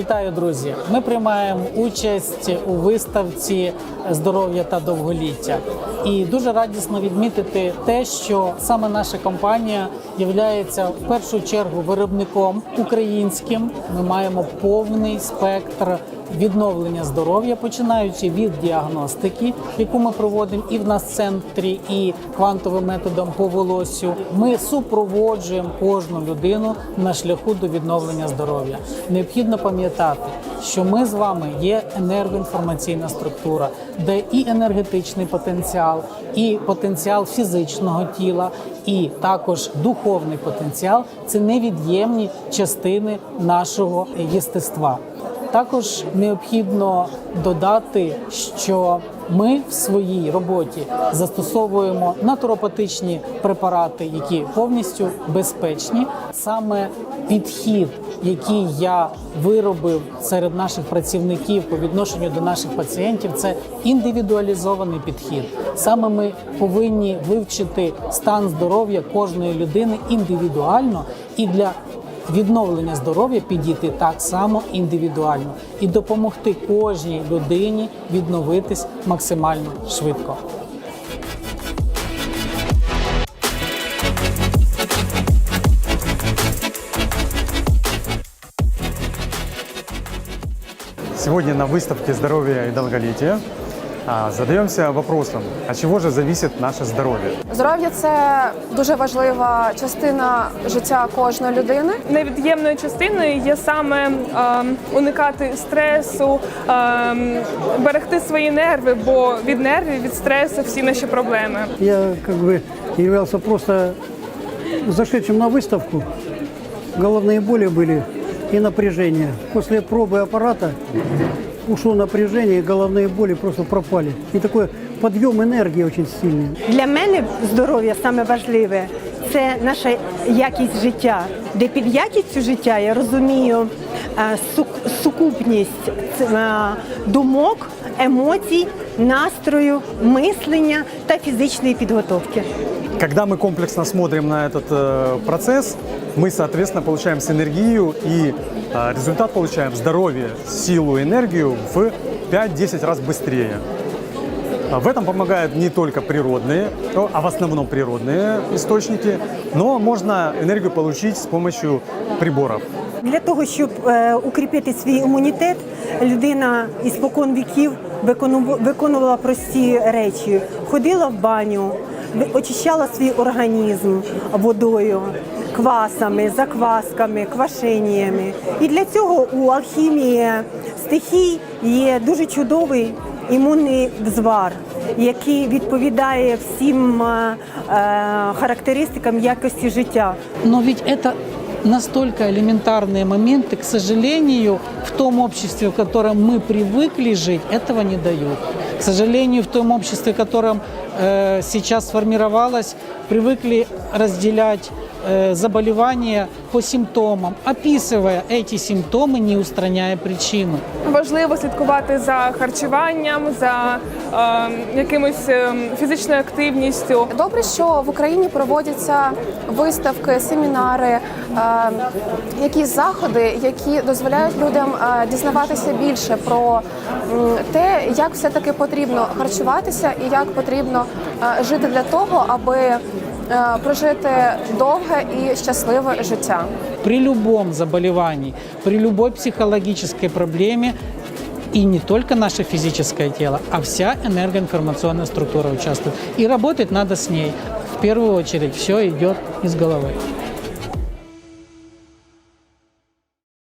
Вітаю, друзі! Ми приймаємо участь у виставці здоров'я та довголіття. І дуже радісно відмітити те, що саме наша компанія є в першу чергу виробником українським. Ми маємо повний спектр відновлення здоров'я, починаючи від діагностики, яку ми проводимо і в нас центрі, і квантовим методом по волосю. Ми супроводжуємо кожну людину на шляху до відновлення здоров'я. Необхідно пам'ятати, що ми з вами є енергоінформаційна структура, де і енергетичний потенціал, і потенціал фізичного тіла, і також духовний потенціал це невід'ємні частини нашого єстества. Також необхідно додати, що ми в своїй роботі застосовуємо натуропатичні препарати, які повністю безпечні. Саме підхід, який я виробив серед наших працівників по відношенню до наших пацієнтів, це індивідуалізований підхід. Саме ми повинні вивчити стан здоров'я кожної людини індивідуально і для відновлення здоров'я підійти так само індивідуально і допомогти кожній людині відновитись максимально швидко. Сегодня на выставке «Здоровье и долголетие» а, задаемся вопросом, от чего же зависит наше здоровье? Здоров'я це дуже важлива частина життя кожної людини. Невід'ємною частиною є саме ем, уникати стресу, ем, берегти свої нерви, бо від нервів, від стресу всі наші проблеми. Я как бы являлся просто зашедшим на выставку. Головные боли были и напряжение. После пробы аппарата ушло напряжение, и головные боли просто пропали. И такой подъем энергии очень сильный. Для мене здоров'я саме важливе це наша якість життя. Де під якістю життя я розумію е, сук- сукупність е, думок, емоцій, настрою, мислення та фізичної підготовки. Когда мы комплексно смотрим на этот э, процесс, мы, соответственно, получаем синергию и э, результат получаем здоровье, силу, энергию в 5-10 раз быстрее. А В этом помогают не только природные, о, а в основном природные источники, но можно энергию получить с помощью приборов. Для того, щоб е, укріпити свій імунітет, людина із спокон віків викону- виконувала прості речі: ходила в баню, очищала свій організм водою, квасами, заквасками, квашеніями. І для цього у алхімії стихій є дуже чудовий імунний взвар, який відповідає всім е, характеристикам якості життя. Но ведь это настолько элементарные моменты, к сожалению, в том обществе, в котором мы привыкли жить, этого не дают. К сожалению, в том обществе, в котором э, сейчас сформировалось, привыкли разделять э, заболевания по симптомам, описывая эти симптомы, не устраняя причины. Важливо слідкувати за харчуванням, за ем, якимось ем, фізичною активністю. Добре, що в Україні проводяться виставки, семінари, е, якісь заходи, які дозволяють людям е, дізнаватися більше про м, те, як все таки потрібно харчуватися і як потрібно е, жити для того, аби е, прожити довге і щасливе життя. При любом заболевании, при любой психологической проблеме и не только наше физическое тело, а вся энергоинформационная структура участвует. И работать надо с ней. В первую очередь все идет из головы.